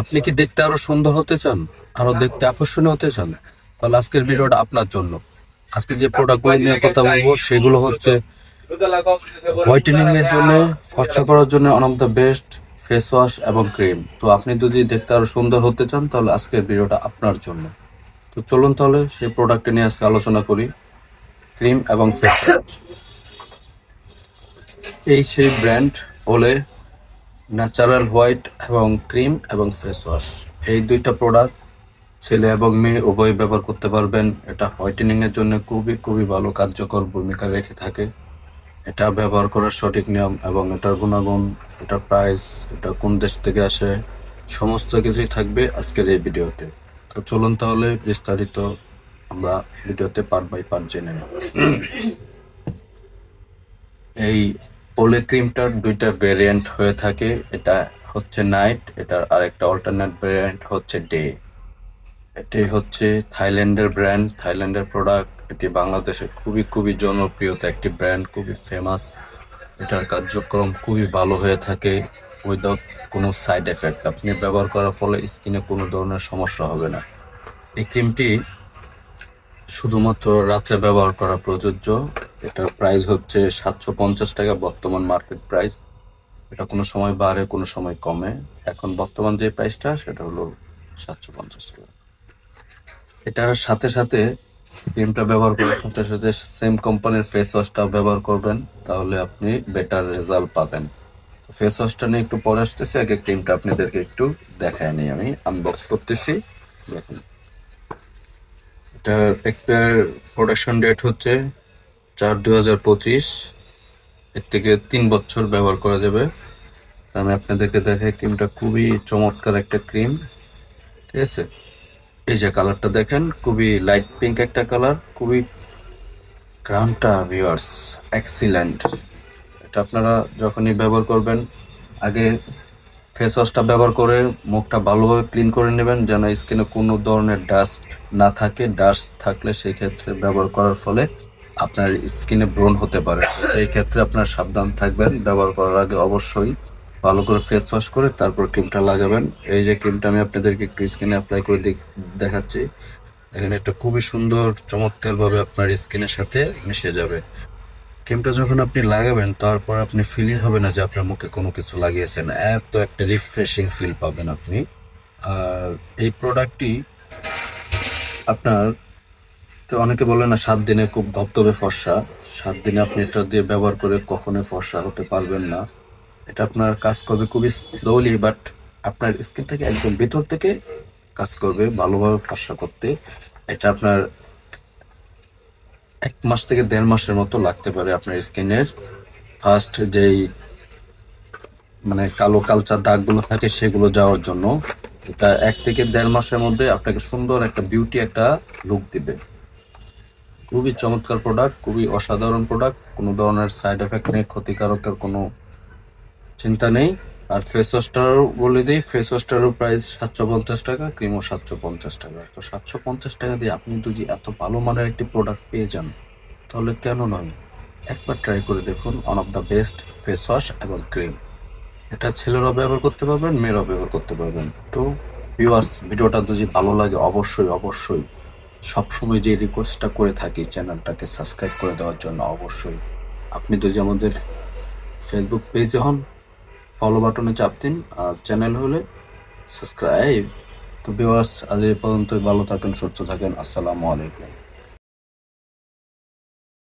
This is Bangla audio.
আপনি কি দেখতে আরও সুন্দর হতে চান? আরও দেখতে আকর্ষণীয় হতে চান? তাহলে আজকের ভিডিওটা আপনার জন্য। আজকে যে প্রোডাক্টগুলো নিয়ে কথা বলব, সেগুলো হচ্ছে হোয়াইটেনিং এর জন্য ফর্সা করার জন্য of the best face wash এবং ক্রিম তো আপনি যদি দেখতে আরও সুন্দর হতে চান, তাহলে আজকের ভিডিওটা আপনার জন্য। তো চলুন তাহলে সেই প্রোডাক্ট নিয়ে আজকে আলোচনা করি। ক্রিম এবং ফেস ওয়াশ এই সেই ব্র্যান্ড ওলে ন্যাচারাল হোয়াইট এবং ক্রিম এবং ফেস ওয়াশ। এই দুইটা প্রোডাক্ট ছেলে এবং মেয়ে উভয় ব্যবহার করতে পারবেন। এটা হোয়াইটেনিং এর জন্য খুবই খুবই ভালো কার্যকর ভূমিকা রেখে থাকে। এটা ব্যবহার করার সঠিক নিয়ম এবং এটার গুণাগুণ, এটার প্রাইস এটা কোন দেশ থেকে আসে, সমস্ত কিছুই থাকবে আজকের এই ভিডিওতে। তো চলুন তাহলে বিস্তারিত আমরা ভিডিওতে পার্ট বাই পার্ট জেনে নেব। এই ওলে ক্রিমটার দুইটা ভেরিয়েন্ট হয়ে থাকে। এটা হচ্ছে নাইট এটার আরেকটা অল্টারনেট ভেরিয়েন্ট হচ্ছে ডে এটি হচ্ছে থাইল্যান্ডের ব্র্যান্ড থাইল্যান্ডের প্রোডাক্ট এটি বাংলাদেশে খুবই খুবই জনপ্রিয়তা একটি ব্র্যান্ড খুবই ফেমাস এটার কার্যক্রম খুবই ভালো হয়ে থাকে উইদাউট কোনো সাইড এফেক্ট আপনি ব্যবহার করার ফলে স্কিনে কোনো ধরনের সমস্যা হবে না। এই ক্রিমটি শুধুমাত্র রাত্রে ব্যবহার করা প্রযোজ্য। এটার প্রাইস হচ্ছে সাতশো পঞ্চাশ টাকা বর্তমান মার্কেট প্রাইস এটা কোনো সময় বাড়ে, কোনো সময় কমে। এখন বর্তমান যে প্রাইসটা সেটা হলো সাতশো পঞ্চাশ টাকা। এটার সাথে সাথে ক্রিমটা ব্যবহার করার সাথে সাথে সেম কোম্পানির ফেস ওয়াশটা ব্যবহার করবেন, তাহলে আপনি বেটার রেজাল্ট পাবেন। ফেস ওয়াশটা নিয়ে একটু পরে আসতেছি, আগে ক্রিমটা আপনাদেরকে একটু দেখায় নিই আমি। আনবক্স করতেছি। দেখুন। এটার এক্সপায়ার প্রোডাকশন ডেট হচ্ছে চার দু হাজার পঁচিশ, এর থেকে তিন বছর ব্যবহার করা যাবে। আমি আপনাদেরকে দেখে ক্রিমটা খুবই চমৎকার একটা ক্রিম। ঠিক আছে? এই যে কালারটা দেখেন, খুবই লাইট পিঙ্ক একটা কালার, খুবই গ্রামটা ভিউয়ার্স এক্সিলেন্ট এটা আপনারা যখনই ব্যবহার করবেন, আগে ফেস ওয়াশটা ব্যবহার করে মুখটা ভালোভাবে ক্লিন করে নেবেন, যেন স্কিনে কোনো ধরনের ডাস্ট না থাকে। ডাস্ট থাকলে সেই ক্ষেত্রে ব্যবহার করার ফলে আপনার স্কিনে ব্রণ হতে পারে। এই ক্ষেত্রে আপনার সাবধান থাকবেন। ব্যবহার করার আগে অবশ্যই ভালো করে ফেস ওয়াশ করে তারপর ক্রিমটা লাগাবেন। এই যে ক্রিমটা আমি আপনাদেরকে একটু স্কিনে অ্যাপ্লাই করে দেখ- দেখাচ্ছি। এখানে একটা খুবই সুন্দর চমৎকার ভাবে আপনার স্কিনের সাথে মিশে যাবে। ক্রিমটা যখন আপনি লাগাবেন, তারপর আপনি ফিলই হবে না যে আপনার মুখে কোনো কিছু লাগিয়েছেন এত একটা রিফ্রেশিং ফিল পাবেন আপনি। আর এই প্রোডাক্টটি আপনার তো অনেকে বলে না, সাত দিনে খুব ধবধবে ফর্সা। সাত দিনে আপনি এটা দিয়ে ব্যবহার করে কখনো ফর্সা হতে পারবেন না। এটা আপনার কাজ করবে খুবই স্লোলি বাট আপনার স্কিনটাকে একদম ভেতর থেকে কাজ করবে ভালোভাবে ফর্সা করতে। এটা আপনার এক মাস থেকে দেড় মাসের মতো লাগতে পারে আপনার স্কিনের। ফার্স্ট যেই মানে কালো কালচার দাগগুলো থাকে সেগুলো যাওয়ার জন্য। এটা এক থেকে দেড় মাসের মধ্যে আপনাকে সুন্দর একটা বিউটি একটা লুক দিবে। খুবই চমৎকার প্রোডাক্ট খুবই অসাধারণ প্রোডাক্ট কোনো ধরনের সাইড এফেক্ট নেই ক্ষতিকারকের কোনো চিন্তা নেই। আর ফেস ওয়াশটারও বলে দিই ফেস ওয়াশটারও প্রাইস সাতশো পঞ্চাশ টাকা ক্রিমও সাতশো পঞ্চাশ টাকা। তো সাতশো পঞ্চাশ টাকা দিয়ে আপনি যদি এত ভালো মানের একটি প্রোডাক্ট পেয়ে যান, তাহলে কেন নয়? একবার ট্রাই করে দেখুন one of the best face wash এবং ক্রিম এটা ছেলেরাও ব্যবহার করতে পারবেন, মেয়েরাও ব্যবহার করতে পারবেন। তো ভিউয়ার্স ভিডিওটা যদি ভালো লাগে, অবশ্যই অবশ্যই সবসময় যে রিকোয়েস্টটা করে থাকি চ্যানেলটাকে সাবস্ক্রাইব করে দেওয়ার জন্য অবশ্যই। আপনি যদি আমাদের ফেসবুক পেজে হন ফলো বাটনে চাপ দিন, আর চ্যানেল হলে সাবস্ক্রাইব তো ভিউয়ার্স আজ এই পর্যন্ত ভালো থাকেন, সুস্থ থাকেন, আসসালামু আলাইকুম।